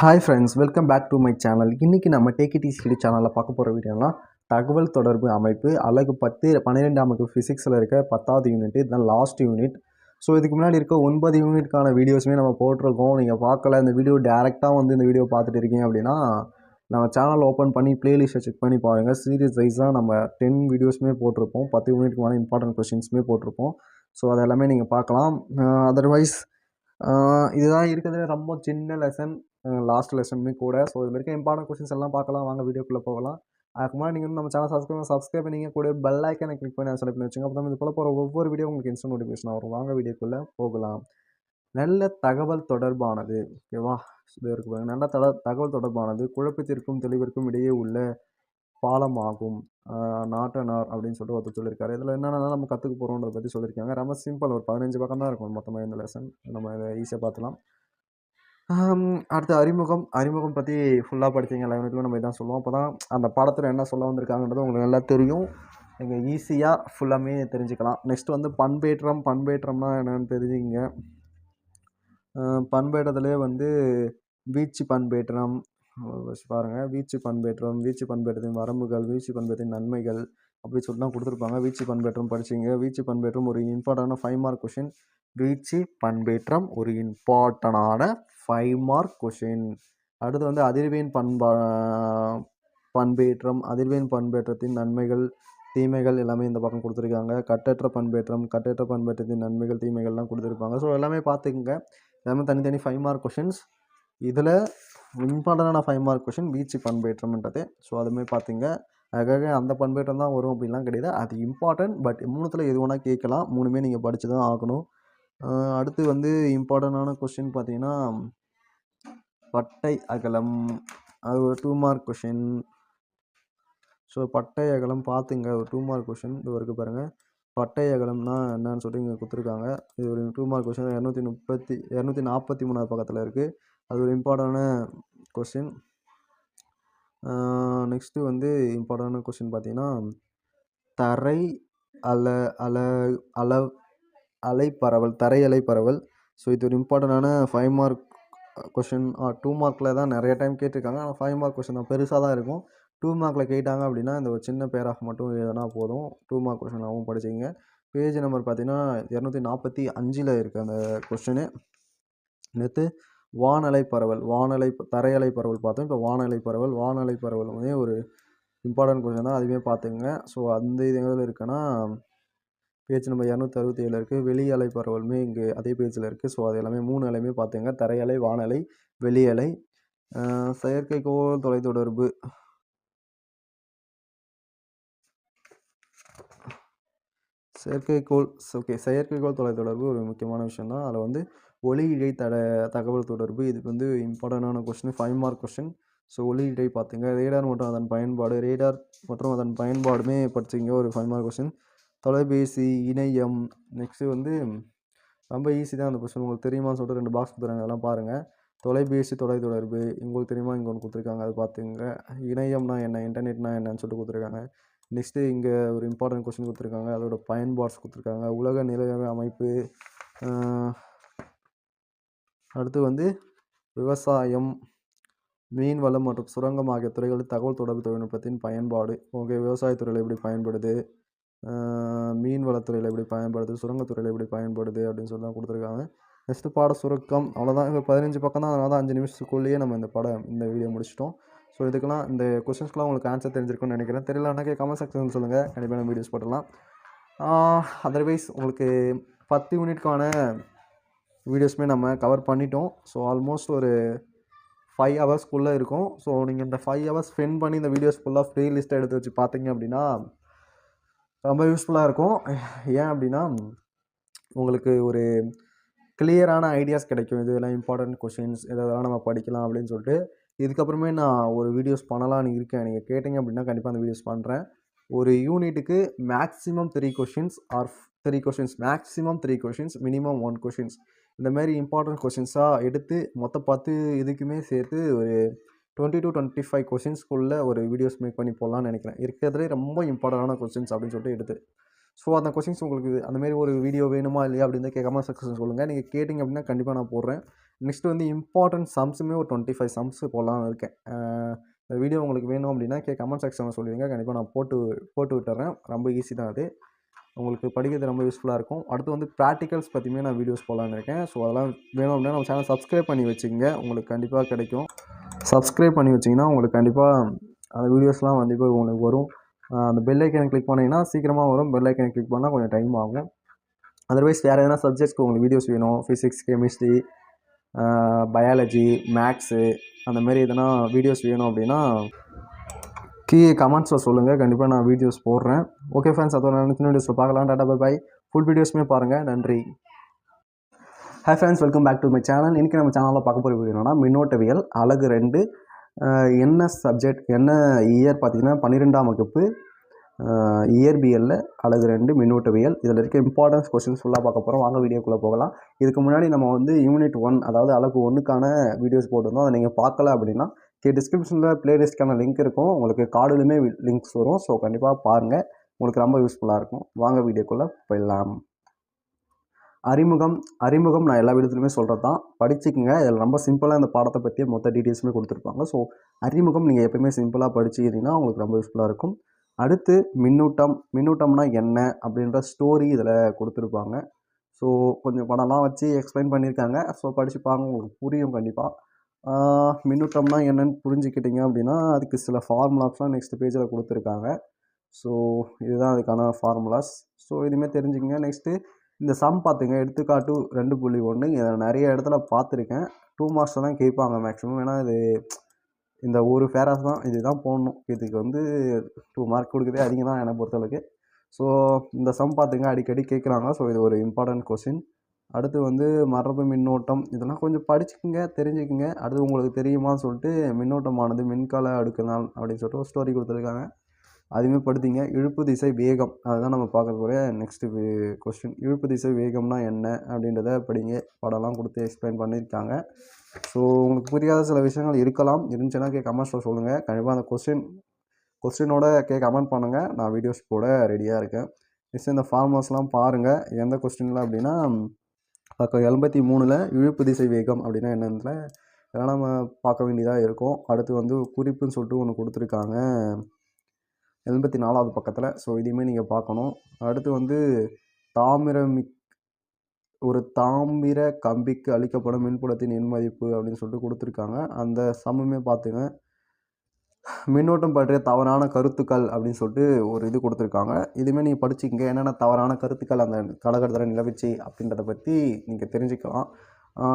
Hi friends welcome back to my channel இன்றைக்கி நம்ம take சேனலில் பார்க்க போகிற வீடியோனா தகவல் தொடர்பு அமைப்பு அழகு பத்து பன்னிரெண்டாம் வகுப்பு ஃபிசிக்ஸில் இருக்க பத்தாவது யூனிட் இதுதான் லாஸ்ட் யூனிட் ஸோ இதுக்கு முன்னாடி இருக்க ஒன்பது யூனிட்கான வீடியோஸுமே நம்ம போட்டிருக்கோம். நீங்கள் பார்க்கல இந்த வீடியோ டேரெக்டாக வந்து இந்த வீடியோ பார்த்துட்டு இருக்கீங்க அப்படின்னா நம்ம சேனல் ஓப்பன் பண்ணி ப்ளேலிஸ்ட்டை செக் பண்ணி பாருங்கள் சீரியஸ் வைஸாக நம்ம டென் வீடியோஸுமே போட்டிருப்போம். பத்து யூனிட்க்கு மேலே இம்பார்ட்டன்ட் கொஷின்ஸுமே போட்டிருப்போம். ஸோ அதெல்லாமே நீங்கள் பார்க்கலாம். அதர்வைஸ் இதுதான் இருக்கிறதுல ரொம்ப சின்ன லெசன் லாஸ்ட் லெசனுமே கூட. ஸோ இது வரைக்கும் இம்பார்ட்டன்ட் கொஸ்டின்ஸ் எல்லாம் பார்க்கலாம். வாங்க வீடியோக்குள்ளே போகலாம். அதுக்கு முன்னாடி நீங்கள் நம்ம சேனல் சப்ஸ்கிரைப் சப்ஸ்கிரைப் பண்ணிங்க கூட பெல் ஐக்கனை கிளிக் பண்ணி செலக்ட் பண்ணி வச்சுங்க. அப்போ இது போல போகிற ஒவ்வொரு வீடியோ உங்களுக்கு இன்ஸ்டன்ட் நோட்டிஃபிகேஷன் வரும். வாங்க வீடியோக்குள்ளே போகலாம். நல்ல தகவல் தொடர்பானது. ஓகேவா இது இருக்கு பாருங்க. நல்ல தட தகவல் தொடர்பானது. குழப்பத்திற்கும் தெளிவிற்கும் இடையே உள்ள பாலமாகும். நாட்டனார் அப்படின்னு சொல்லிட்டு ஒருத்தர் சொல்லியிருக்காரு இதில் என்னென்னா நம்ம கற்றுக்க போகிறோன்றதை பற்றி சொல்லியிருக்காங்க ரொம்ப சிம்பிள் ஒரு பதினஞ்சு பக்கம் தான் இருக்கும். மொத்தமாக இந்த லெசன் நம்ம இதை ஈஸியாக பார்த்துலாம் அடுத்து அறிமுகம். அறிமுகம் பற்றி ஃபுல்லாக படித்தீங்க லெவனுக்குள்ள நம்ம இதான் சொல்லுவோம். அப்போ தான் அந்த பாடத்தில் என்ன சொல்ல வந்திருக்காங்கன்றது உங்களுக்கு நல்லா தெரியும். நீங்கள் ஈஸியாக ஃபுல்லாமே தெரிஞ்சுக்கலாம். நெக்ஸ்ட் வந்து பண்பேற்றம். பண்பேற்றம்னா என்னென்னு தெரிஞ்சுங்க பண்பேற்றத்துலேயே வந்து வீச்சு பண்பேற்றம். பாருங்கள் வீச்சு பண்பேற்றம் வீச்சு பண்பேற்றத்தின் வரம்புகள் வீச்சு பண்பேற்றத்தின் நன்மைகள் அப்படி சொல்லிட்டு தான் கொடுத்துருப்பாங்க. வீச்சு பண்பேற்றம் படிச்சிங்க. வீச்சு பண்பேற்றம் ஒரு இம்பார்ட்டண்டான ஃபைவ் மார்க் கொஷின் வீச்சு பண்பேற்றம் ஒரு இம்பார்ட்டனான ஃபைவ் மார்க் கொஷின் அடுத்து வந்து அதிர்வேன் பண்பா பண்பேற்றம் அதிர்வேன் பண்பேற்றத்தின் நன்மைகள் தீமைகள் எல்லாமே இந்த பக்கம் கொடுத்துருக்காங்க. கட்டற்ற பண்பேற்றம் கட்டற்ற பண்பேற்றத்தின் நன்மைகள் தீமைகள்லாம் கொடுத்துருப்பாங்க. ஸோ எல்லாமே பார்த்துக்குங்க. எல்லாமே தனித்தனி ஃபைவ் மார்க் கொஷின்ஸ் இதில் இம்பார்ட்டண்டான ஃபைவ் மார்க் கொஷின் வீச்சு பண்பேற்றம்ன்றது. ஸோ அதுமாதிரி பார்த்துங்க. அதுக்காக அந்த பண்பேற்றம் தான் வரும் அப்படின்லாம் கிடையாது. அது இம்பார்ட்டன்ட் பட் மூணுத்தில் எது வேணால் கேட்கலாம். மூணுமே நீங்கள் படித்து தான் ஆகணும் அடுத்து வந்து இம்பார்ட்டண்டான கொஷின் பார்த்தீங்கன்னா பட்டை அகலம். அது ஒரு டூ மார்க் கொஷின் ஸோ பட்டை அகலம் பார்த்துங்க. ஒரு டூ மார்க் கொஷின் இது வரைக்கும் பாருங்கள் பட்டை அகலம்னா என்னன்னு சொல்லிட்டு இங்கே கொடுத்துருக்காங்க. இது ஒரு டூ மார்க் கொஷின் இரநூத்தி முப்பத்தி இரநூத்தி நாற்பத்தி மூணாவது பக்கத்தில் இருக்குது அது ஒரு இம்பார்ட்டண்டான கொஷின் நெக்ஸ்ட்டு வந்து இம்பார்ட்டண்டான கொஷின் பார்த்தீங்கன்னா தரை அல அல அல அலைப்பரவல் தரை அலைப்பரவல். ஸோ இது ஒரு இம்பார்ட்டண்டான ஃபைவ் மார்க் கொஷின் டூ மார்க்கில் தான் நிறைய டைம் கேட்டிருக்காங்க. ஆனால் ஃபைவ் மார்க் கொஷின் தான். பெருசாக தான் இருக்கும். டூ மார்க்கில் கேட்டாங்க அப்படின்னா இந்த ஒரு சின்ன பேராக மட்டும் எழுதினா போதும். டூ மார்க் கொஷினாகவும் படிச்சிங்க பேஜ் நம்பர் பார்த்தீங்கன்னா இரநூத்தி நாற்பத்தி அஞ்சில் இருக்குது அந்த கொஸ்டினு நேற்று வானலை பரவல் வானலை தரையலை பரவல் பார்த்தோம். இப்போ வானலை பரவல் வானலை பரவல் வந்து ஒரு இம்பார்ட்டன்ட் கொஷின் தான். அதுவுமே பார்த்துங்க ஸோ அந்த இது எதில் இருக்குன்னா பேஜ் நம்பர் இரநூத்தி அறுபத்தி ஏழில் இருக்குது வெளி அலை பரவலுமே இங்கே அதே பேஜில் இருக்குது ஸோ அது எல்லாமே மூணு அலையுமே பார்த்துங்க தரையலை வானலை வெளியலை செயற்கைக்கோள் தொலைத்தொடர்பு. செயற்கைக்கோள் ஓகே செயற்கைக்கோள் தொலைத்தொடர்பு ஒரு முக்கியமான விஷயம் தான் அதில் வந்து ஒளி இடை தட தகவல் தொடர்பு இதுக்கு வந்து இம்பார்ட்டண்டான question five mark question so ஒளி இடை பார்த்துங்க ரேடார் மற்றும் அதன் பயன்பாடு ரேடார் மற்றும் அதன் பயன்பாடுமே படிச்சிங்க ஒரு ஃபைவ் மார்க் கொஸ்டின் தொலைபேசி இணையம் நெக்ஸ்ட்டு வந்து ரொம்ப ஈஸி தான் அந்த கொஸ்டின் உங்களுக்கு தெரியுமான்னு சொல்லிட்டு ரெண்டு பாக்ஸ் கொடுத்துருங்க அதெல்லாம் பாருங்கள் தொலைபேசி தொலைத்தொடர்பு உங்களுக்கு தெரியுமா இங்கே ஒன்று கொடுத்துருக்காங்க. அது பார்த்துங்க. இணையம்னா என்ன? இன்டர்நெட்னா என்னன்னு சொல்லிட்டு கொடுத்துருக்காங்க. நெக்ஸ்ட்டு இங்கே ஒரு இம்பார்ட்டன்ட் கொஸ்டின் கொடுத்துருக்காங்க. அதோட பயன்பாட்ஸ் கொடுத்துருக்காங்க. உலக நிலைய அமைப்பு அடுத்து வந்து விவசாயம் மீன் வளம் மற்றும் சுரங்கம் ஆகிய துறைகளில் தகவல் தொடர்பு தொழில்நுட்பத்தின் பயன்பாடு. ஓகே விவசாயத்துறையில் எப்படி பயன்படுது? மீன் வளத்துறையில் எப்படி பயன்படுது சுரங்கத்துறையில் எப்படி பயன்படுது அப்படின்னு சொல்லி தான் கொடுத்துருக்காங்க. நெக்ஸ்ட்டு பாட சுருக்கம் அவ்வளோதான் இப்போ பதினஞ்சு பக்கம் தான் அதனால தான் அஞ்சு நிமிஷத்துக்குள்ளேயே நம்ம இந்த படம் இந்த வீடியோ முடிச்சிட்டோம். ஸோ இதுக்கெல்லாம் இந்த கொஸ்டின்ஸ்க்குலாம் உங்களுக்கு ஆன்சர் தெரிஞ்சிருக்கும்னு நினைக்கிறேன். தெரியலனாக்கே கமெண்ட் செக்ஷன் சொல்லுங்கள் கண்டிப்பாக நம்ம வீடியோஸ் போடலாம் அதர்வைஸ் உங்களுக்கு பத்து யூனிட்கான வீடியோஸுமே நம்ம கவர் பண்ணிட்டோம். ஸோ ஆல்மோஸ்ட் ஒரு ஃபைவ் ஹவர்ஸ்க்குள்ளே இருக்கும். ஸோ நீங்கள் இந்த ஃபைவ் ஹவர்ஸ் ஸ்பெண்ட் பண்ணி இந்த வீடியோஸ் ஃபுல்லாக ஃப்ரீ லிஸ்ட்டை எடுத்து வச்சு பார்த்தீங்க அப்படின்னா ரொம்ப யூஸ்ஃபுல்லாக இருக்கும். ஏன் அப்படின்னா உங்களுக்கு ஒரு கிளியரான ஐடியாஸ் கிடைக்கும். இதெல்லாம் இம்பார்ட்டன்ட் கொஷின்ஸ் இதெல்லாம் நம்ம படிக்கலாம் அப்படின்னு சொல்லிட்டு. இதுக்கப்புறமே நான் ஒரு வீடியோஸ் பண்ணலான்னு இருக்கேன். நீங்கள் கேட்டிங்க அப்படின்னா கண்டிப்பாக அந்த வீடியோஸ் பண்ணுறேன் ஒரு யூனிட்டுக்கு maximum three questions or three questions maximum three questions minimum one questions இந்த மாதிரி இம்பார்ட்டன்ட் கொஷின்ஸாக எடுத்து மொத்தம் பத்து இதுக்குமே சேர்த்து ஒரு டுவெண்ட்டி டு டுவெண்ட்டி ஃபைவ் கொஷின்ஸ்க்குள்ளே ஒரு வீடியோஸ் மேக் பண்ணி போடலான்னு நினைக்கிறேன். இருக்கிறதுலே ரொம்ப இம்பார்ட்டண்டான கொஸ்டின்ஸ் அப்படின்னு சொல்லிட்டு எடுத்து. ஸோ அந்த கொஷின்ஸ் உங்களுக்கு அந்தமாரி ஒரு வீடியோ வேணுமா இல்லையா அப்படின்னு கேட்காம சக்ஸஸ் சொல்லுங்கள் நீங்கள் கேட்டிங்க அப்படின்னா கண்டிப்பாக நான் போடுறேன். நெக்ஸ்ட் வந்து இம்பார்ட்டன்ட் சம்ஸுமே ஒரு டுவெண்ட்டி ஃபைவ் சம்ஸ் போடலான்னு இருக்கேன். இந்த வீடியோ உங்களுக்கு வேணும் அப்படின்னா கே கமெண்ட் செக்ஷனில் சொல்லிடுங்க. கண்டிப்பாக நான் போட்டு போட்டு விட்டுறேன். ரொம்ப ஈஸி தான் அது. உங்களுக்கு படிக்கிறது ரொம்ப யூஸ்ஃபுல்லாக இருக்கும். அடுத்து வந்து ப்ராக்டிகல்ஸ் பற்றியுமே நான் வீடியோஸ் போடலான்னு இருக்கேன். ஸோ அதெல்லாம் வேணும் அப்படின்னா நம்ம சேனல் சப்ஸ்கிரைப் பண்ணி வச்சுக்கோங்க. உங்களுக்கு கண்டிப்பாக கிடைக்கும். சப்ஸ்கிரைப் பண்ணி வச்சிங்கன்னா உங்களுக்கு கண்டிப்பாக அந்த வீடியோஸ்லாம் வந்து இப்போ உங்களுக்கு வரும். அந்த பெல் ஐக்கனை கிளிக் பண்ணிங்கன்னா சீக்கிரமாக வரும். பெல் ஐக்கனை கிளிக் பண்ணால் கொஞ்சம் டைம் ஆகும். அதர்வைஸ் வேறு எதனா சப்ஜெக்ட்ஸ்க்கு உங்களுக்கு வீடியோஸ் வேணும். ஃபிசிக்ஸ் கெமிஸ்ட்ரி பயாலஜி மேக்ஸு அந்த மாதிரி எதனா வீடியோஸ் வேணும் அப்படின்னா கீழே கமெண்ட்ஸில் சொல்லுங்கள் கண்டிப்பாக நான் வீடியோஸ் போடுறேன். ஓகே ஃப்ரெண்ட்ஸ் அதோட நினைச்சு வீடியோஸில் பார்க்கலாம். டாடா பை பை ஃபுல் வீடியோஸுமே பாருங்கள் நன்றி. Hi friends welcome back to my channel இன்றைக்கி நம்ம சேனலில் பார்க்க போகிற வீடியோ என்னன்னா மின்னோட்டவியல் அழகு ரெண்டு என்ன சப்ஜெக்ட் என்ன இயர் பார்த்திங்கன்னா பன்னிரெண்டாம் வகுப்பு இயற்பியலில் அழகு ரெண்டு மின்னோட்டவியல். இதில் இருக்க இம்பார்ட்டன்ஸ் கொஸ்டின்ஸ் ஃபுல்லாக பார்க்க போகிறோம் வாங்க வீடியோக்குள்ளே போகலாம். இதுக்கு முன்னாடி நம்ம வந்து யூனிட் ஒன் அதாவது அழகு ஒன்றுக்கான வீடியோஸ் போட்டிருந்தோம். அதை நீங்கள் பார்க்கல அப்படின்னா டிஸ்கிரிப்ஷனில் பிளேலிஸ்ட்க்கான லிங்க் இருக்கும். உங்களுக்கு கார்டுலையுமே லிங்க்ஸ் வரும். ஸோ கண்டிப்பாக பாருங்கள் உங்களுக்கு ரொம்ப யூஸ்ஃபுல்லாக இருக்கும். வாங்க வீடியோக்குள்ளே போயிடலாம். அறிமுகம். அறிமுகம் நான் எல்லா வீடியோத்துலையுமே சொல்கிறது தான் படிச்சுக்கோங்க. இதில் ரொம்ப சிம்பிளாக இந்த பாடத்தை பற்றிய மொத்த டீட்டெயில்ஸுமே கொடுத்துருப்பாங்க. ஸோ அறிமுகம் நீங்கள் எப்பயுமே சிம்பிளாக படிச்சுக்கிறீங்கன்னா உங்களுக்கு ரொம்ப யூஸ்ஃபுல்லாக இருக்கும். அடுத்து மின்னூட்டம். மின்னூட்டம்னா என்ன? அப்படின்ற ஸ்டோரி இதில் கொடுத்துருப்பாங்க. ஸோ கொஞ்சம் படம்லாம் வச்சு எக்ஸ்பிளைன் பண்ணியிருக்காங்க. ஸோ படித்து பாருங்க. உங்களுக்கு புரியும் கண்டிப்பாக மின்னூட்டம்னா என்னென்னு புரிஞ்சுக்கிட்டீங்க அப்படின்னா அதுக்கு சில ஃபார்முலாஸ்லாம் நெக்ஸ்ட் பேஜில் கொடுத்துருக்காங்க. ஸோ இதுதான் அதுக்கான ஃபார்முலாஸ் ஸோ இதுவுமே தெரிஞ்சுக்கங்க. நெக்ஸ்ட்டு இந்த சம் பார்த்துங்க. எடுத்துக்காட்டு ரெண்டு புள்ளி ஒன்று இதை நிறைய இடத்துல பார்த்துருக்கேன். டூ மார்க்ஸ் தான் கேட்பாங்க மேக்ஸிமம் ஏன்னா இது இந்த ஒரு ஃபேராஸ் தான். இதுதான் போடணும். இதுக்கு வந்து டூ மார்க் கொடுக்குறதே அதிகம் தான் என்னை பொறுத்தளவுக்கு. ஸோ இந்த சம் பார்த்துங்க. அடிக்கடி கேட்குறாங்க. ஸோ இது ஒரு இம்பார்ட்டன்ட் கொஸ்டின் அடுத்து வந்து மரபு மின்னோட்டம். இதெல்லாம் கொஞ்சம் படிச்சுக்குங்க தெரிஞ்சுக்குங்க. அடுத்து உங்களுக்கு தெரியுமான்னு சொல்லிட்டு மின்னோட்டமானது மின்கால அடுக்கினால் அப்படின்னு சொல்லிட்டு ஒரு ஸ்டோரி கொடுத்துருக்காங்க. அதுவுமே படுத்திங்க. இழுப்பு திசை வேகம். அதுதான் நம்ம பார்க்க போகிற நெக்ஸ்ட்டு கொஸ்டின் இழுப்பு திசை வேகம்னா என்ன அப்படின்றத படிங்க. படம்லாம் கொடுத்து எக்ஸ்பிளைன் பண்ணியிருக்காங்க. ஸோ உங்களுக்கு புரியாத சில விஷயங்கள் இருக்கலாம். இருந்துச்சுன்னா கே கமெண்ட்ஸில் சொல்லுங்கள் கண்டிப்பாக அந்த கொஸ்டின் கொஸ்டினோட கே கமெண்ட் பண்ணுங்கள் நான் வீடியோஸ் போட ரெடியாக இருக்கேன். நெக்ஸ்ட் இந்த ஃபார்மர்ஸ்லாம் பாருங்கள் எந்த கொஸ்டின்லாம் அப்படின்னா பக்கம் எண்பத்தி மூணில் இழுப்பு திசை வேகம் அப்படின்னா என்னன்றதுல இதெல்லாம் நம்ம பார்க்க வேண்டியதாக இருக்கும். அடுத்து வந்து குறிப்புன்னு சொல்லிட்டு ஒன்று கொடுத்துருக்காங்க. எண்பத்தி நாலாவது பக்கத்தில். ஸோ இதையுமே நீங்கள் பார்க்கணும். அடுத்து வந்து தாமிரமிக் ஒரு தாமிர கம்பிக்கு அளிக்கப்படும் மின்புலத்தின் எண் மதிப்பு அப்படின்னு சொல்லிட்டு கொடுத்துருக்காங்க. அந்த சமமே பார்த்துங்க. மின்னோட்டம் பற்றிய தவறான கருத்துக்கள் அப்படின்னு சொல்லிட்டு ஒரு இது கொடுத்துருக்காங்க. இதுவுமே நீங்கள் படிச்சுக்கங்க. என்னென்ன தவறான கருத்துக்கள் அந்த காலகட்டத்தில் நிலவிச்சு அப்படின்றத பற்றி நீங்கள் தெரிஞ்சுக்கலாம்.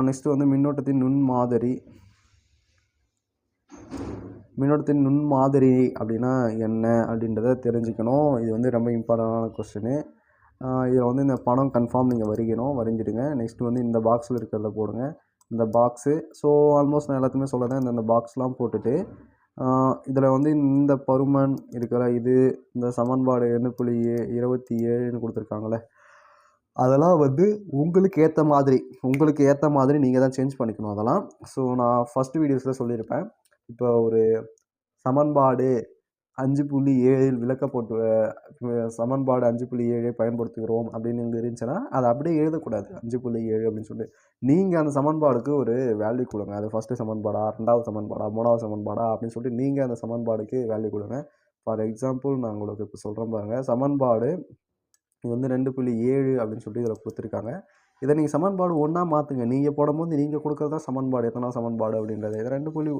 நெக்ஸ்ட்டு வந்து மின்னோட்டத்தின் நுண் மாதிரி மின்னோட்டத்தின் நுண் மாதிரி அப்படின்னா என்ன அப்படின்றத தெரிஞ்சுக்கணும். இது வந்து ரொம்ப இம்பார்ட்டண்டான கொஸ்டினு இதில் வந்து இந்த படம் கன்ஃபார்ம் நீங்கள் வரைக்கணும் வரைஞ்சிடுங்க. நெக்ஸ்ட்டு வந்து இந்த பாக்ஸில் இருக்கிறத போடுங்க. இந்த பாக்ஸு ஸோ ஆல்மோஸ்ட் நான் எல்லாத்தையுமே சொல்லுறேன் இந்த இந்த பாக்ஸ்லாம் போட்டுட்டு இதில் வந்து இந்த பருமன் இருக்கிற இது இந்த சமன்பாடு எண்ணு புள்ளி? ஏ- இருபத்தி ஏழுன்னு கொடுத்துருக்காங்கள அதெல்லாம் வந்து உங்களுக்கு ஏற்ற மாதிரி உங்களுக்கு ஏற்ற மாதிரி நீங்கள் தான் சேஞ்ச் பண்ணிக்கணும் அதெல்லாம். ஸோ நான் ஃபஸ்ட்டு வீடியோஸில் சொல்லியிருப்பேன். இப்போ ஒரு சமன்பாடு அஞ்சு புள்ளி ஏழில் விளக்கப்பட்டு சமன்பாடு அஞ்சு புள்ளி ஏழை பயன்படுத்துகிறோம் அப்படின்னு இங்கே இருந்துச்சுன்னா அதை அப்படியே எழுதக்கூடாது. அஞ்சு புள்ளி ஏழு அப்படின்னு சொல்லிட்டு. நீங்கள் அந்த சமன்பாடுக்கு ஒரு வேல்யூ கொடுங்க. அது ஃபஸ்ட்டு சமன்பாடா ரெண்டாவது சமன்பாடா மூணாவது சமன்பாடா அப்படின்னு சொல்லிட்டு நீங்கள் அந்த சமன்பாடுக்கு வேல்யூ கொடுங்க. ஃபார் எக்ஸாம்பிள் நான் உங்களுக்கு இப்போ சொல்கிறேன் பாருங்கள் சமன்பாடு இது வந்து ரெண்டு புள்ளி ஏழு அப்படின்னு சொல்லிட்டு இதில் கொடுத்துருக்காங்க. இதை நீங்கள் சமன்பாடு ஒன்றா மாற்றுங்க நீங்கள் போடும்போது நீங்கள் கொடுக்குறது தான் சமன்பாடு எத்தனாவது சமன்பாடு அப்படின்றது. இதை ரெண்டு புள்ளி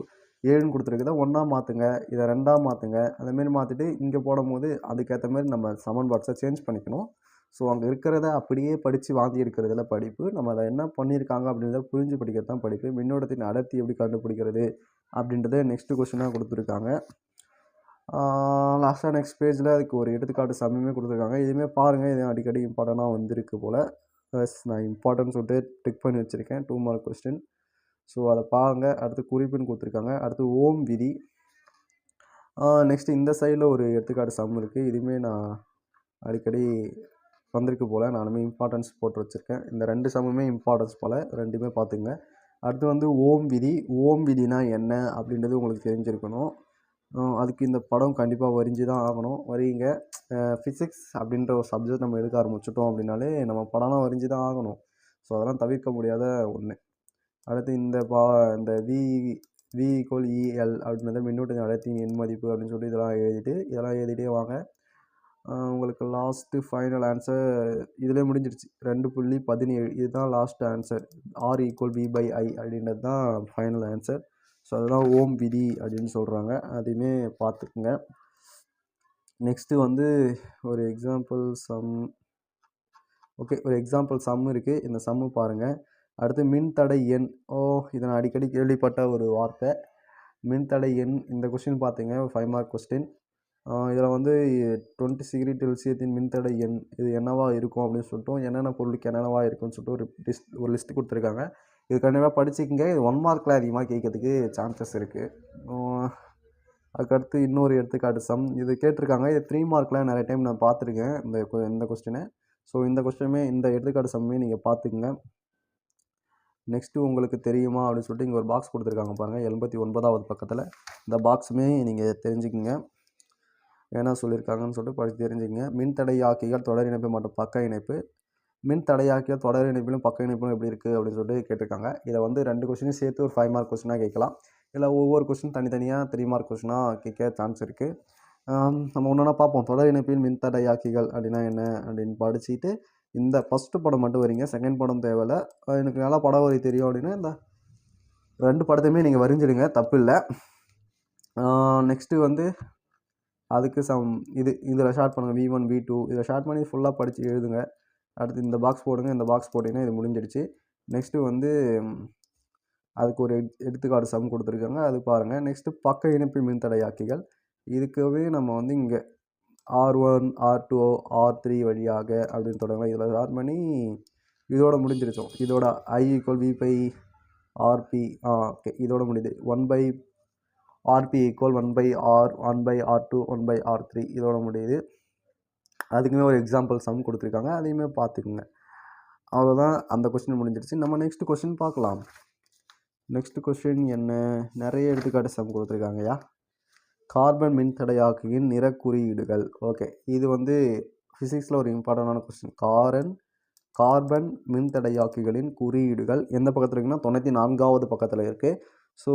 ஏழுன்னு கொடுத்துருக்குதா ஒன்றா மாற்றுங்க இதை ரெண்டாக மாற்றுங்க அந்தமாரி மாற்றிட்டு இங்கே போடும்போது அதுக்கேற்ற மாதிரி நம்ம சமன்பாட்ஸை சேஞ்ச் பண்ணிக்கணும். ஸோ அங்கே இருக்கிறத அப்படியே படித்து வாந்தி எடுக்கிறதுல படிப்பு நம்ம அதை என்ன பண்ணியிருக்காங்க அப்படின்றத புரிஞ்சு படிக்கிறது தான் படிப்பு. மின்னோட்டத்தின் அடர்த்தி எப்படி கண்டுபிடிக்கிறது அப்படின்றத நெக்ஸ்ட்டு கொஸ்டினாக கொடுத்துருக்காங்க. லாஸ்ட்டாக நெக்ஸ்ட் பேஜில் அதுக்கு ஒரு எடுத்துக்காட்டு சமயமே கொடுத்துருக்காங்க. இதுவுமே பாருங்கள் இது அடிக்கடி இம்பார்ட்டண்ட்டாக வந்திருக்கு போல். ப்ளஸ் நான் இம்பார்ட்டன்ட் சொல்லிட்டு டிக் பண்ணி வச்சுருக்கேன். டூ மார்க் கொஸ்டின் ஸோ அதை பாருங்கள் அடுத்து குறிப்புன்னு கொடுத்துருக்காங்க. அடுத்து ஓம் விதி. நெக்ஸ்ட்டு இந்த சைடில் ஒரு எடுத்துக்காட்டு சம் இருக்குது இதுவுமே நான் அடிக்கடி வந்திருக்கு போல். நானுமே இம்பார்ட்டன்ஸ் போட்டு வச்சுருக்கேன். இந்த ரெண்டு சமுமே இம்பார்ட்டன்ஸ் போல். ரெண்டுமே பார்த்துங்க. அடுத்து வந்து ஓம் விதி. ஓம் விதினா என்ன அப்படின்றது உங்களுக்கு தெரிஞ்சிருக்கணும். அதுக்கு இந்த படம் கண்டிப்பாக வரிஞ்சு தான் ஆகணும். வரீங்க. ஃபிசிக்ஸ் அப்படின்ற ஒரு சப்ஜெக்ட் நம்ம எடுக்க ஆரம்பிச்சிட்டோம் அப்படின்னாலே நம்ம படம்லாம் வரிஞ்சு தான் ஆகணும். ஸோ அதெல்லாம் தவிர்க்க முடியாத ஒன்று அடுத்து இந்த பா இந்த வி வி ஈக்குவல் இஎல் அப்படின்றத மின்னூட்ட அடர்த்தியின் எண் மதிப்பு அப்படின்னு சொல்லி இதெல்லாம் எழுதிட்டு இதெல்லாம் எழுதிட்டே வாங்க. உங்களுக்கு லாஸ்ட்டு ஃபைனல் ஆன்சர் இதிலே முடிஞ்சிருச்சு. ரெண்டு புள்ளி பதினேழு. இதுதான் last answer R equal V by I அப்படின்றது தான் ஃபைனல் ஆன்சர் ஸோ அதுதான் ஓம் விதி அப்படின்னு சொல்கிறாங்க அதையுமே பார்த்துக்குங்க. நெக்ஸ்ட்டு வந்து ஒரு எக்ஸாம்பிள் சம் ஓகே ஒரு எக்ஸாம்பிள் சம் இருக்குது இந்த சம்மு பாருங்கள் அடுத்து மின்தடை எண். ஓ இதை நான் அடிக்கடி கேள்விப்பட்ட ஒரு வார்த்தை. மின்தடை எண் இந்த கொஸ்டின் பார்த்தீங்க ஃபைவ் மார்க் கொஸ்டின் இதில் வந்து டுவெண்ட்டி சிகிரி டெல்சியத்தின் மின்தடை எண் இது என்னவா இருக்கும் அப்படின்னு சொல்லிட்டு என்னென்ன பொருளுக்கு என்னென்னவா இருக்குன்னு சொல்லிட்டு ஒரு லிஸ்ட் ஒரு லிஸ்ட் கொடுத்துருக்காங்க. இது கண்டிப்பாக படிச்சுக்கங்க. இது ஒன் மார்க்கில் அதிகமாக கேட்கறதுக்கு சான்சஸ் இருக்குது அதுக்கடுத்து இன்னொரு எடுத்துக்காட்டு சம் இது கேட்டிருக்காங்க. இது த்ரீ மார்க்கில் நிறைய டைம் நான் பார்த்துருக்கேன் இந்த கொ- இந்த கொஸ்டினை ஸோ இந்த கொஸ்டினுமே இந்த எடுத்துக்காட்டு சம்மே நீங்கள் பார்த்துக்குங்க. நெக்ஸ்ட்டு உங்களுக்கு தெரியுமா அப்படின்னு சொல்லிட்டு இங்கே ஒரு பாக்ஸ் கொடுத்துருக்காங்க பாருங்கள் எண்பத்தி ஒன்பதாவது பக்கத்தில். இந்த பாக்ஸுமே நீங்கள் தெரிஞ்சுக்குங்க. என்ன சொல்லியிருக்காங்கன்னு சொல்லிட்டு படித்து தெரிஞ்சுக்கங்க. மின்தடையாக்கிகள் தொடர் இணைப்பு மற்றும் பக்க இணைப்பு. மின்தடையாக்கிகள் தொடர் இணைப்பிலும் பக்க இணைப்பிலும் எப்படி இருக்குது அப்படின்னு சொல்லிட்டு கேட்டிருக்காங்க. இதை வந்து ரெண்டு கொஸ்டினும் சேர்த்து ஒரு ஃபைவ் மார்க் கொஸ்டினாக கேட்கலாம். இல்லை ஒவ்வொரு கொஸ்டின் தனித்தனியாக த்ரீ மார்க் கொஸ்டினாக கேட்க சான்ஸ் இருக்குது நம்ம ஒன்றா பார்ப்போம். தொடர் இணைப்பில் மின்தடையாக்கிகள் அப்படின்னா என்ன அப்படின்னு படிச்சுட்டு இந்த ஃபஸ்ட்டு படம் மட்டும் வரீங்க. செகண்ட் படம் தேவையில்ல. எனக்கு நல்லா படம் வரி தெரியும் அப்படின்னா இந்த ரெண்டு படத்தையுமே நீங்கள் வரைஞ்சிடுங்க. தப்பு இல்லை நெக்ஸ்ட்டு வந்து அதுக்கு சம் இது இதில் ஷார்ட் பண்ணுங்கள் வி ஒன் வி டூ இதில் ஷார்ட் பண்ணி ஃபுல்லாக படித்து எழுதுங்க. அடுத்து இந்த பாக்ஸ் போடுங்க. இந்த பாக்ஸ் போட்டிங்கன்னா இது முடிஞ்சிடுச்சு. நெக்ஸ்ட்டு வந்து அதுக்கு ஒரு எட்- எடுத்துக்காட்டு சம் கொடுத்துருக்காங்க. அது பாருங்கள் நெக்ஸ்ட்டு பக்க இணைப்பு மின்தடையாக்கிகள். இதுக்கவே நம்ம வந்து இங்கே R one R two R three வழியாக அப்படின்னு தொடங்கலாம். இதில் ஸ்டார்ட் பண்ணி இதோட முடிஞ்சிருச்சோம். இதோட I equal V by RP ah okay இதோட முடியுது one by RP equal one by R one by R two one by R three இதோட முடியுது. அதுக்குமே ஒரு எக்ஸாம்பிள் சம் கொடுத்துருக்காங்க. அதையுமே பார்த்துக்குங்க. அவ்வளோதான் அந்த கொஸ்டின் முடிஞ்சிருச்சு. நம்ம நெக்ஸ்ட் கொஸ்டின் பார்க்கலாம். நெக்ஸ்ட் கொஸ்டின் என்ன? நிறைய எடுத்துக்காட்டு சம் கொடுத்துருக்காங்கய்யா. கார்பன் மின்தடையாக்கியின் நிற குறியீடுகள். ஓகே இது வந்து ஃபிசிக்ஸில் ஒரு இம்பார்ட்டண்டான கொஸ்டின் காரன் கார்பன் மின்தடையாக்கிகளின் குறியீடுகள் எந்த பக்கத்தில் இருக்குன்னா தொண்ணூற்றி நான்காவது பக்கத்தில் இருக்குது ஸோ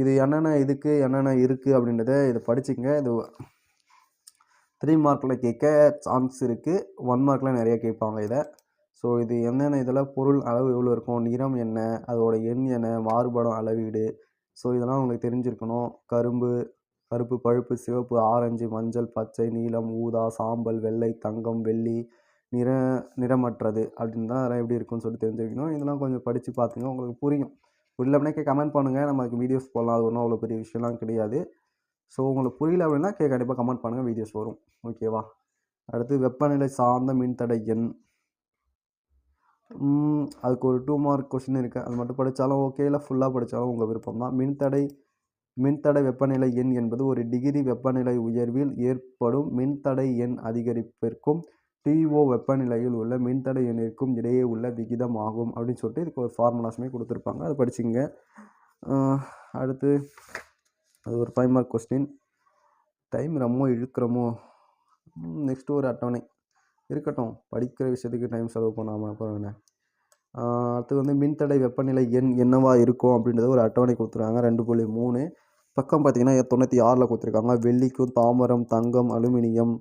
இது என்னென்ன இதுக்கு என்னென்ன இருக்குது அப்படின்றத இதை படிச்சுங்க இது த்ரீ மார்க்கில் கேட்க சான்ஸ் இருக்குது ஒன் மார்க்கில் நிறைய கேட்பாங்க இதை. ஸோ இது என்னென்ன இதில் பொருள் அளவு எவ்வளோ இருக்கும்? நிறம் என்ன? அதோட எண் என்ன? மாறுபடும் அளவீடு. ஸோ இதெல்லாம் உங்களுக்கு தெரிஞ்சிருக்கணும். கரும்பு கருப்பு பழுப்பு சிவப்பு ஆரஞ்சு மஞ்சள் பச்சை நீலம் ஊதா சாம்பல் வெள்ளை தங்கம் வெள்ளி நிற நிறமற்றது அப்படின்னு தான் அதெல்லாம் எப்படி இருக்குன்னு சொல்லி தெரிஞ்சுக்கணும். இதெல்லாம் கொஞ்சம் படித்து பார்த்துங்க உங்களுக்கு புரியும். புரியலனாக்கே கமெண்ட் பண்ணுங்கள் நம்ம அதுக்கு வீடியோஸ் போடலாம். அது ஒன்றும் அவ்வளோ பெரிய விஷயம்லாம் கிடையாது. ஸோ உங்களுக்கு புரியல அப்படின்னா கே கண்டிப்பாக கமெண்ட் பண்ணுங்கள் வீடியோஸ் வரும். ஓகேவா அடுத்து வெப்பநிலை சார்ந்த மின்தடை எண். அதுக்கு ஒரு டூ மார்க் கொஷின் இருக்குது அது மட்டும் படித்தாலும் ஓகே இல்லை ஃபுல்லாக படித்தாலும் உங்கள் விருப்பம் தான் மின்தடை மின்தடை வெப்பநிலை எண் என்பது ஒரு டிகிரி வெப்பநிலை உயர்வில் ஏற்படும் மின்தடை எண் அதிகரிப்பிற்கும் டிஓ வெப்பநிலையில் உள்ள மின்தடை எண்ணிற்கும் இடையே உள்ள விகிதம் ஆகும் அப்படின்னு சொல்லிட்டு இதுக்கு ஒரு ஃபார்முலாஸுமே கொடுத்துருப்பாங்க. அதை படிச்சுங்க அடுத்து அது ஒரு ஃபைவ் மார்க் கொஸ்டின் டைம் ரொம்ப இழுக்கிறோமோ நெக்ஸ்ட்டு ஒரு அட்டவணை. இருக்கட்டும் படிக்கிற விஷயத்துக்கு டைம் செலவு பண்ணாமல் அப்புறம் என்ன? அடுத்து வந்து மின்தடை வெப்பநிலை எண் என்னவா இருக்கும் அப்படின்றத ஒரு அட்டவணை கொடுத்துருக்காங்க. ரெண்டு புள்ளி மூணு. பக்கம் பார்த்தீங்கன்னா தொண்ணூற்றி ஆறில் கொடுத்துருக்காங்க. வெள்ளிக்கும் தாமரம் தங்கம் அலுமினியம்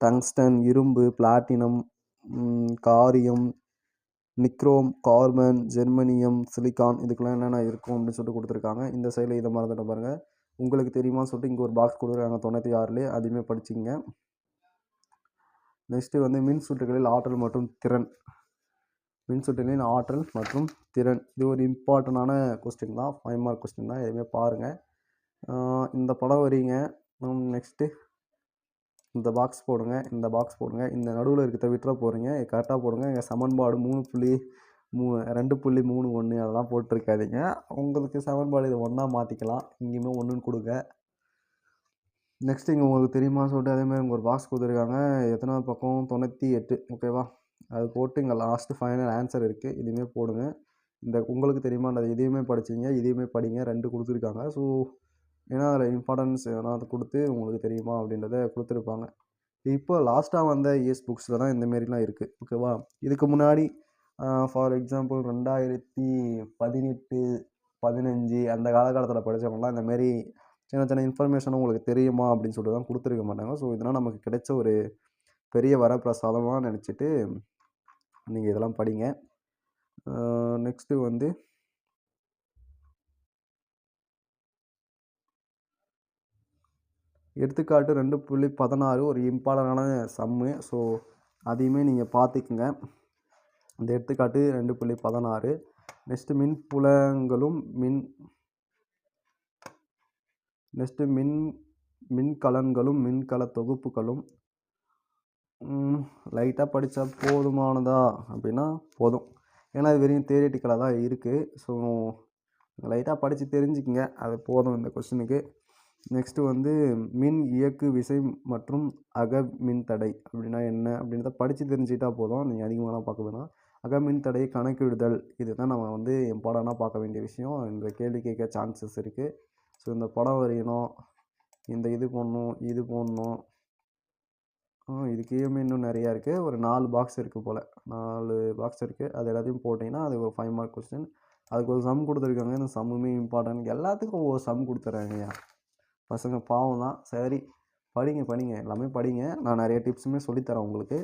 டங்ஸ்டன் இரும்பு பிளாட்டினம் காரியம் நிக்ரோம் கார்பன் ஜெர்மனியம் சிலிக்கான் இதுக்கெல்லாம் என்னென்ன இருக்கும் அப்படின்னு சொல்லிட்டு கொடுத்துருக்காங்க. இந்த சைடில் இதை மறந்துட்டு பாருங்கள் உங்களுக்கு தெரியுமா சொல்லிட்டு இங்கே ஒரு பாக்ஸ் கொடுக்குறாங்க தொண்ணூற்றி ஆறுலேயே. அதையுமே படிச்சிங்க. நெக்ஸ்ட்டு வந்து மின் சுற்றுகளில் ஆற்றல் மற்றும் திறன். மின் சுற்றுகளின் ஆற்றல் மற்றும் திறன். இது ஒரு இம்பார்ட்டண்டான கொஸ்டின் தான். ஃபைவ் மார்க் கொஸ்டின் தான். எதுவுமே பாருங்கள் இந்த படம் வரீங்க நெக்ஸ்ட்டு இந்த பாக்ஸ் போடுங்க இந்த பாக்ஸ் போடுங்க. இந்த நடுவில் இருக்கிறத விட்டுற போகிறீங்க கரெக்டாக போடுங்க. இங்கே சமன்பாடு மூணு புள்ளி மூ ரெண்டு புள்ளி மூணு ஒன்று அதெல்லாம் போட்டிருக்காதீங்க. உங்களுக்கு சமன்பாடு இதை ஒன்றா மாற்றிக்கலாம் இங்கேயுமே ஒன்றுன்னு கொடுங்க. நெக்ஸ்ட் இங்கே உங்களுக்கு தெரியுமான்னு சொல்லிட்டு அதேமாதிரி இங்கே ஒரு பாக்ஸ் கொடுத்துருக்காங்க. எத்தனாவது பக்கம்? தொண்ணூற்றி எட்டு. ஓகேவா அது போட்டு இங்கே லாஸ்ட்டு ஃபைனல் ஆன்சர் இருக்குது இதுவுமே போடுங்க. இந்த உங்களுக்கு தெரியுமான்றது இதையுமே படிச்சிங்க. இதையுமே படிங்க. ரெண்டு கொடுத்துருக்காங்க. ஸோ ஏன்னா அதில் இம்பார்ட்டன்ஸ் எதனா அது கொடுத்து உங்களுக்கு தெரியுமா? அப்படின்றத கொடுத்துருப்பாங்க. இப்போ லாஸ்ட்டாக வந்த இஎஸ் புக்ஸில் தான் இந்த மாரிலாம் இருக்குது ஓகேவா இதுக்கு முன்னாடி ஃபார் எக்ஸாம்பிள் ரெண்டாயிரத்தி பதினெட்டு பதினஞ்சு அந்த காலகட்டத்தில் படித்தவங்களாம் இந்தமாரி சின்ன சின்ன இன்ஃபர்மேஷன் உங்களுக்கு தெரியுமா? அப்படின்னு சொல்லிட்டு தான் கொடுத்துருக்க மாட்டாங்க. ஸோ இதெல்லாம் நமக்கு கிடைச்ச ஒரு பெரிய வரப்பிரசாதமாக நினச்சிட்டு நீங்கள் இதெல்லாம் படிங்க. நெக்ஸ்ட்டு வந்து எடுத்துக்காட்டு ரெண்டு புள்ளி பதினாறு ஒரு இம்பார்ட்டண்டான சம்மு. ஸோ அதையுமே நீங்கள் பார்த்துக்குங்க. இந்த எடுத்துக்காட்டு ரெண்டு புள்ளி பதினாறு. நெக்ஸ்ட்டு மின் புலங்களும் மின் நெக்ஸ்ட்டு மின் மின்கலன்களும் மின்கல தொகுப்புகளும். லைட்டாக படித்தா போதுமானதா? அப்படின்னா போதும். ஏன்னா அது வெறும் தியரிட்டிக்கலாக தான் இருக்குது ஸோ லைட்டாக படித்து தெரிஞ்சுக்கிங்க. அது போதும் இந்த கொஸ்டினுக்கு நெக்ஸ்ட்டு வந்து மின் இயக்கு விசை மற்றும் அக மின் தடை அப்படின்னா என்ன? அப்படின்றத படித்து தெரிஞ்சுக்கிட்டா போதும். நீங்கள் அதிகமாகலாம் பார்க்க வேணாம். அக மின் தடையை கணக்கிடுதல் இதுதான் நம்ம வந்து இம்பார்ட்டனாக பார்க்க வேண்டிய விஷயம். இந்த கேள்வி கேட்க சான்சஸ் இருக்குது ஸோ இந்த படம் வரையணும் இந்த இது போடணும் இது போடணும். இதுக்கேயுமே இன்னும் நிறையா இருக்குது ஒரு நாலு பாக்ஸ் இருக்குது போல். நாலு பாக்ஸ் இருக்குது அது எல்லாத்தையும் போட்டிங்கன்னா அது ஒரு ஃபைவ் மார்க் கொஸ்டின் அதுக்கு ஒரு சம் கொடுத்துருக்காங்க. இந்த சம்முமே இம்பார்ட்டன்ட் எல்லாத்துக்கும் ஒவ்வொரு சம் கொடுத்துட்றாங்கய்யா பசங்க பாவம் தான். சரி படிங்க படிங்க. எல்லாமே படிங்க. நான் நிறைய டிப்ஸுமே சொல்லித்தரேன் உங்களுக்கு.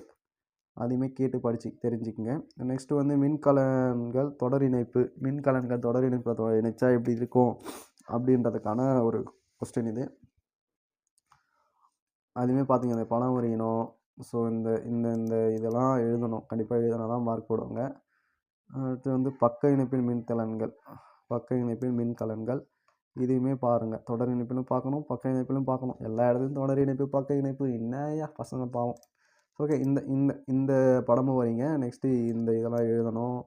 அதையுமே கேட்டு படிச்சு தெரிஞ்சுக்கங்க. நெக்ஸ்ட்டு வந்து மின்கலன்கள் தொடர் இணைப்பு. மின்கலன்கள் தொடர் இணைப்பில் இணைச்சா எப்படி இருக்கும்? அப்படின்றதுக்கான ஒரு கொஸ்டின் இது. அதுவுமே பார்த்தீங்க அந்த பணம் வரையணும் ஸோ இந்த இந்த இந்த இதெல்லாம் எழுதணும். கண்டிப்பாக எழுதினா தான் மார்க் போடுவாங்க. அடுத்து வந்து பக்க இணைப்பின் மின்கலன்கள். பக்க இணைப்பின் மின்கலன்கள். இதையுமே பாருங்கள் தொடர் இணைப்பிலும் பார்க்கணும் பக்க இணைப்பிலும் பார்க்கணும். எல்லா இடத்துலையும் தொடர் இணைப்பு பக்க இணைப்பு. என்னையா பசங்க பாவம். ஓகே இந்த இந்த இந்த படமும் வரீங்க. நெக்ஸ்ட்டு இந்த இதெல்லாம் எழுதணும்.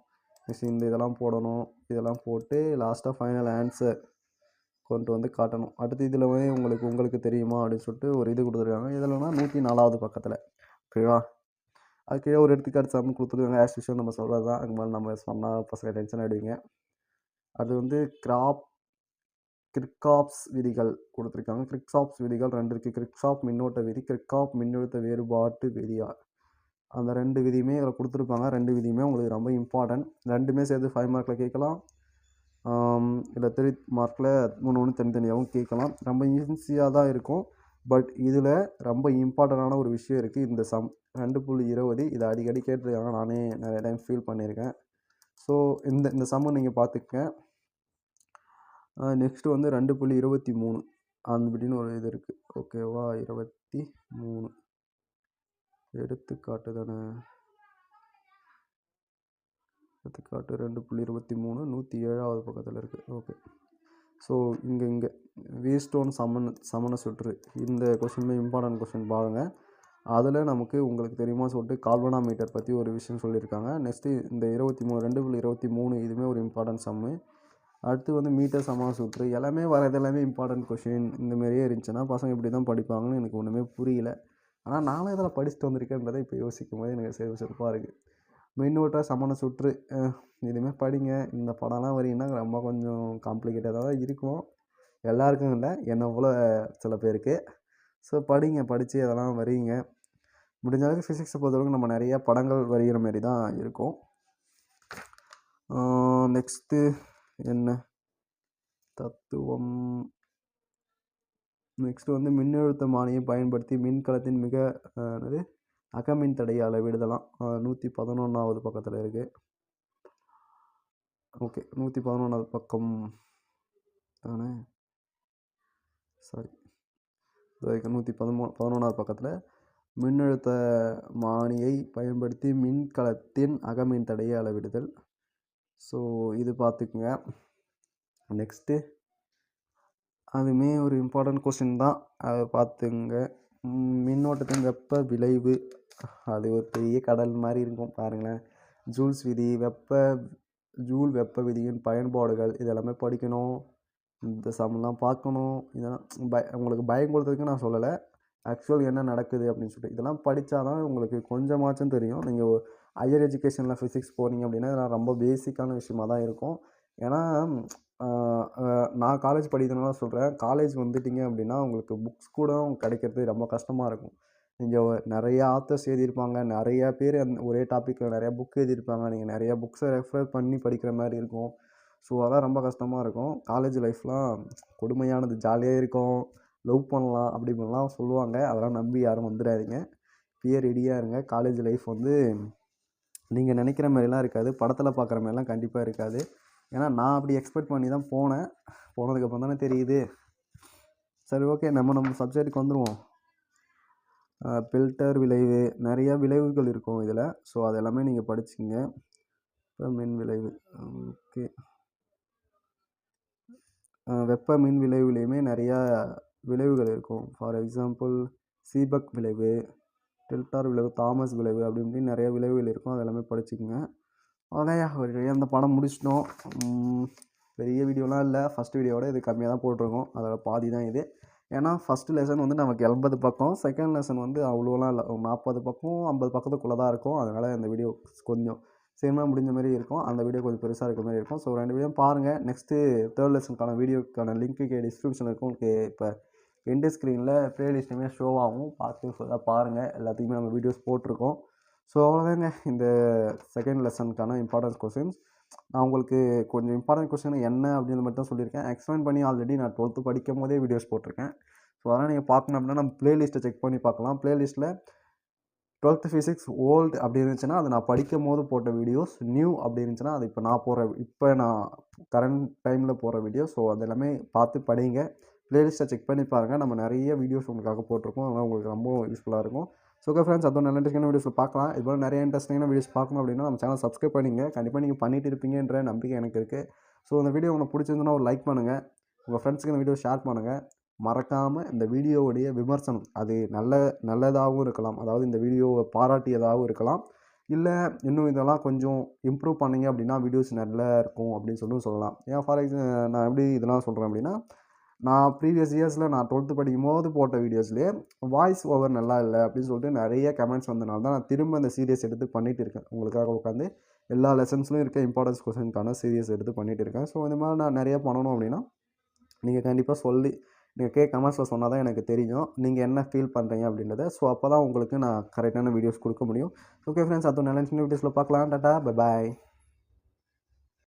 நெக்ஸ்ட் இந்த இதெல்லாம் போடணும். இதெல்லாம் போட்டு லாஸ்ட்டாக ஃபைனல் ஆன்சர் கொண்டு வந்து காட்டணும். அடுத்து இதில் வந்து உங்களுக்கு உங்களுக்கு தெரியுமா அப்படின்னு சொல்லிட்டு ஒரு இது கொடுத்துருக்காங்க. இதில்னா நூற்றி நாலாவது பக்கத்தில். ஓகேவா அது கீழே ஒரு எடுத்துக்காட்டு சம் கொடுத்துருக்காங்க. ஆஸ் யூஷுவல் நம்ம சொல்கிறது தான் அதுக்கு மேலே நம்ம சொன்னால் பசங்க டென்ஷன் ஆகிடுவீங்க அது வந்து கிராப் கிரிக்காப்ஸ் விதிகள் கொடுத்துருக்காங்க. கிரிக்ஸாப்ஸ் விதிகள் ரெண்டு இருக்குது கிரிக்ஸாப் மின்னோட்ட விதி கிரிக்காப் மின்னழுத்த வேறுபாட்டு விதியா? அந்த ரெண்டு விதியுமே இதில் கொடுத்துருப்பாங்க. ரெண்டு விதியுமே உங்களுக்கு ரொம்ப இம்பார்ட்டன்ட் ரெண்டுமே சேர்த்து ஃபைவ் மார்க்கில் கேட்கலாம். இல்லை த்ரீ மார்க்கில் மூணு ஒன்று தனித்தனியாகவும் கேட்கலாம். ரொம்ப ஈஸியாக தான் இருக்கும். பட் இதில் ரொம்ப இம்பார்ட்டண்டான ஒரு விஷயம் இருக்குது இந்த சம் ரெண்டு புள்ளி இருபது. இதை அடிக்கடி கேட்டிருக்காங்க. நானே நிறைய டைம் ஃபீல் பண்ணியிருக்கேன். ஸோ இந்த இந்த சம்மை நீங்கள் பார்த்துக்கங்க. நெக்ஸ்ட்டு வந்து ரெண்டு புள்ளி இருபத்தி மூணு. அப்படின்னு ஒரு இது இருக்குது ஓகேவா இருபத்தி மூணு. எடுத்துக்காட்டு தானே? எடுத்துக்காட்டு ரெண்டு புள்ளி இருபத்தி மூணு நூற்றி ஏழாவது பக்கத்தில் இருக்குது ஓகே ஸோ இங்கே இங்கே. வீஸ்டோன் சமன் சமண சுற்று. இந்த கொஷினுமே இம்பார்ட்டன்ட் கொஷின் பாருங்கள் அதில் நமக்கு உங்களுக்கு தெரியுமா சொல்லிட்டு கால்வனா மீட்டர் பற்றி ஒரு விஷயம் சொல்லியிருக்காங்க. நெக்ஸ்ட்டு இந்த இருபத்தி மூணு ரெண்டு புள்ளி இருபத்தி மூணு இதுவுமே ஒரு இம்பார்ட்டன்ட் சம்மு அடுத்து வந்து மீட்டர் சமா சுற்று எல்லாமே வரது எல்லாமே இம்பார்ட்டன்ட் கொஷின் இந்த மாதிரியே இருந்துச்சுன்னா பசங்க இப்படி தான் படிப்பாங்கன்னு எனக்கு ஒன்றுமே புரியல. ஆனால் நானும் இதெல்லாம் படிச்சுட்டு வந்திருக்கேன்றதை இப்போ யோசிக்கும் போது எனக்கு சிறு சிறப்பாக இருக்குது மின்னோட்ட சமண சுற்று இதுமாரி படிங்க. இந்த படம்லாம் வரீங்கன்னா ரொம்ப கொஞ்சம் காம்ப்ளிகேட்டடாக தான் இருக்கும். எல்லாருக்கும் இல்லை என்னை போல் சில பேருக்கு. ஸோ படிங்க படித்து அதெல்லாம் வரீங்க. முடிஞ்ச அளவுக்கு ஃபிசிக்ஸை பொறுத்தவரைக்கும் நம்ம நிறையா படங்கள் வரைகிற மாரி தான் இருக்கும். நெக்ஸ்ட்டு என்ன தத்துவம்? நெக்ஸ்ட்டு வந்து மின்னழுத்தமானியை பயன்படுத்தி மின்கலத்தின் மிக என்னது? அகமின் தடையை அளவிடுதலாம் நூற்றி பதினொன்றாவது பக்கத்தில் இருக்குது ஓகே நூற்றி பதினொன்றாவது பக்கம். தானே? சாரி நூற்றி பதிமூ பதினொன்றாவது பக்கத்தில் மின்னழுத்த மானியை பயன்படுத்தி மின்கலத்தின் அகமின் தடையை அளவிடுதல். ஸோ இது பார்த்துக்குங்க நெக்ஸ்ட்டு அதுவுமே ஒரு இம்பார்ட்டண்ட் கொஸ்டின் தான். அதை பார்த்துங்க மின்னோட்டத்தின் வெப்ப விளைவு. அது ஒரு பெரிய கடல் மாதிரி இருக்கும் பாருங்களேன். ஜூல்ஸ் விதி வெப்ப ஜூல் வெப்ப விதியின் பயன்பாடுகள் இதெல்லாமே படிக்கணும். இந்த சம்லாம் பார்க்கணும் இதெல்லாம் பய உங்களுக்கு பயம் கொடுத்ததுக்கு நான் சொல்லலை. ஆக்சுவல் என்ன நடக்குது அப்படின்னு சொல்லிட்டு. இதெல்லாம் படித்தா தான் உங்களுக்கு கொஞ்சமாச்சும் தெரியும். நீங்கள் ஹையர் எஜுகேஷனில் ஃபிசிக்ஸ் போனீங்க அப்படின்னா இதெல்லாம் ரொம்ப பேசிக்கான விஷயமா தான் இருக்கும். ஏன்னா நான் காலேஜ் படிக்கிறதுனால சொல்கிறேன் காலேஜ் வந்துட்டிங்க அப்படின்னா உங்களுக்கு புக்ஸ் கூட கிடைக்கிறது ரொம்ப கஷ்டமாக இருக்கும். நீங்கள் நிறைய ஆத்தர்ஸ் எழுதியிருப்பாங்க நிறைய பேர் அந்த ஒரே டாப்பிக்கில் நிறையா புக் எழுதியிருப்பாங்க நீங்கள் நிறையா புக்ஸை ரெஃபர் பண்ணி படிக்கிற மாதிரி இருக்கும். ஸோ அதான் ரொம்ப கஷ்டமாக இருக்கும். காலேஜ் லைஃப்லாம் கொடுமையானது. ஜாலியாக இருக்கும். லவ் பண்ணலாம் அப்படி இப்படிலாம் சொல்லுவாங்க. அதெல்லாம் நம்பி யாரும் வந்துடாதீங்க. பியர் ரெடியாக இருங்க. காலேஜ் லைஃப் வந்து நீங்கள் நினைக்கிற மாதிரிலாம் இருக்காது. படத்தில் பார்க்குற மாதிரிலாம் கண்டிப்பாக இருக்காது. ஏன்னா நான் அப்படி எக்ஸ்பெக்ட் பண்ணி தான் போனேன். போனதுக்கப்புறம் தானே தெரியுது. சரி ஓகே நம்ம நம்ம சப்ஜெக்ட்டுக்கு வந்துடுவோம் பில்டர் விளைவு. நிறையா விளைவுகள் இருக்கும் இதில். ஸோ அது எல்லாமே நீங்கள் படிச்சுங்க. வெப்ப மின் விளைவு. ஓகே வெப்ப மின் விளைவுலேயுமே நிறையா விளைவுகள் இருக்கும். ஃபார் எக்ஸாம்பிள் சீபக் விளைவு. டெல்டார் விளைவு தாமஸ் விளைவு அப்படி இப்படின்னு நிறைய விளைவுகள் இருக்கும். அது எல்லாமே படிச்சுக்கோங்க. அதான் ஒரு அந்த படம் முடிச்சிட்டோம். பெரிய வீடியோலாம் இல்லை. ஃபஸ்ட் வீடியோவோட இது கம்மியாக தான் போட்டிருக்கோம். அதோட பாதி தான் இது. ஏன்னா ஃபஸ்ட்டு லெசன் வந்து நமக்கு எண்பது பக்கம். செகண்ட் லெசன் வந்து அவ்வளோலாம் இல்லை. ஒரு நாற்பது பக்கம் ஐம்பது பக்கத்துக்குள்ளே தான் இருக்கும். அதனால் இந்த வீடியோ கொஞ்சம் சேமாக முடிஞ்ச மாதிரி இருக்கும். அந்த வீடியோ கொஞ்சம் பெருசாக இருக்க மாதிரி இருக்கும். ஸோ ரெண்டு வீடியோ பாருங்கள் நெக்ஸ்ட்டு தேர்ட் லெசனுக்கான வீடியோக்கான லிங்க்கு டிஸ்கிரிப்ஷனில் இருக்கும் உங்களுக்கு இப்போ எண்டு ஸ்க்ரீனில் ப்ளேலிஸ்ட்டுமே ஷோ ஆகும். பார்த்து ஃபுல்லாக பாருங்கள் எல்லாத்துக்குமே நம்ம வீடியோஸ் போட்டிருக்கோம். ஸோ அவ்வளோதாங்க இந்த செகண்ட் லெசனுக்கான இம்பார்ட்டன்ஸ் கொஸ்டின்ஸ் நான் உங்களுக்கு கொஞ்சம் இம்பார்ட்டன்ட் கொஸ்டின் என்ன அப்படின்ற மாதிரி தான் சொல்லியிருக்கேன். எக்ஸ்பிளைன் பண்ணி ஆல்ரெடி நான் டுவெல்த்து படிக்கும் போதே வீடியோஸ் போட்டிருக்கேன். ஸோ அதெல்லாம் நீங்கள் பார்க்கணும் அப்படின்னா நம்ம ப்ளேலிஸ்ட்டை செக் பண்ணி பார்க்கலாம். ப்ளேலிஸ்ட்டில் டுவெல்த்து ஃபிசிக்ஸ் ஓல்டு அப்படி இருந்துச்சுன்னா அது நான் படிக்கும் போது போட்ட வீடியோஸ் நியூ அப்படி இருந்துச்சுன்னா அது இப்போ நான் போகிற இப்போ நான் கரண்ட் டைமில் போகிற வீடியோ ஸோ அது எல்லாமே பார்த்து படிங்க. ப்ளேலிஸ்ட்டை செக் பண்ணி பாருங்கள் நம்ம நிறைய வீடியோஸ் உங்களுக்காக போட்டிருக்கோம். அதனால் உங்களுக்கு ரொம்ப யூஸ்ஃபுல்லாக இருக்கும். ஸோ ஓகே ஃப்ரெண்ட்ஸ் அதோட நல்ல இன்ட்ரெஸ்டிங்கான வீடியோஸ் பார்க்கலாம். இது போல் நிறைய இன்ட்ரெஸ்டிங்கான வீடியோஸ் பார்க்கணும் அப்படின்னா நம்ம சேனல் சப்ஸ்கிரைப் பண்ணிங்க. கண்டிப்பாக நீங்கள் பண்ணிட்டு இருப்பீங்கன்ற நம்பிக்கை எனக்கு இருக்குது ஸோ இந்த வீடியோ உங்களுக்கு பிடிச்சிருந்தனா ஒரு லைக் பண்ணுங்கள் உங்கள் ஃப்ரெண்ட்ஸுக்கு இந்த வீடியோ ஷேர் பண்ணுங்கள் மறக்காமல் இந்த வீடியோவுடைய விமர்சனம் அது நல்ல நல்லதாகவும் இருக்கலாம். அதாவது இந்த வீடியோவை பாராட்டியதாகவும் இருக்கலாம். இல்லை இன்னும் இதெல்லாம் கொஞ்சம் இம்ப்ரூவ் பண்ணிங்க அப்படின்னா வீடியோஸ் நல்லா இருக்கும் அப்படின்னு சொல்லி சொல்லலாம். ஏன் ஃபார் எக்ஸாம்பிள் நான் எப்படி இதெல்லாம் சொல்கிறேன் அப்படின்னா நான் ப்ரீவியஸ் இயர்ஸில் நான் டுவெல்த்து படிக்கும் போது போட்ட வீடியோஸ்லேயே வாய்ஸ் ஓவர் நல்லா இல்லை அப்படின்னு சொல்லிட்டு நிறைய கமெண்ட்ஸ் வந்தனால தான் நான் திரும்ப அந்த சீரியஸ் எடுத்து பண்ணிகிட்டு இருக்கேன். உங்களுக்காக உட்காந்து எல்லா லெசன்ஸ்லையும் இருக்க இம்பார்ட்டன்ஸ் கொஸ்டினுக்கான சீரியஸ் எடுத்து பண்ணிகிட்டு இருக்கேன். ஸோ இந்த மாதிரி நான் நிறைய பண்ணணும் அப்படின்னா நீங்கள் கண்டிப்பாக சொல்லி நீங்கள் கே கமெண்ட்ஸில் சொன்னால் தான் எனக்கு தெரியும். நீங்கள் என்ன ஃபீல் பண்ணுறீங்க அப்படின்றத. ஸோ அப்போ தான் உங்களுக்கு நான் கரெக்டான வீடியோஸ் கொடுக்க முடியும். ஓகே ஃப்ரெண்ட்ஸ் அது நல்ல வீடியோஸில் பார்க்கலாம். Tata bye bye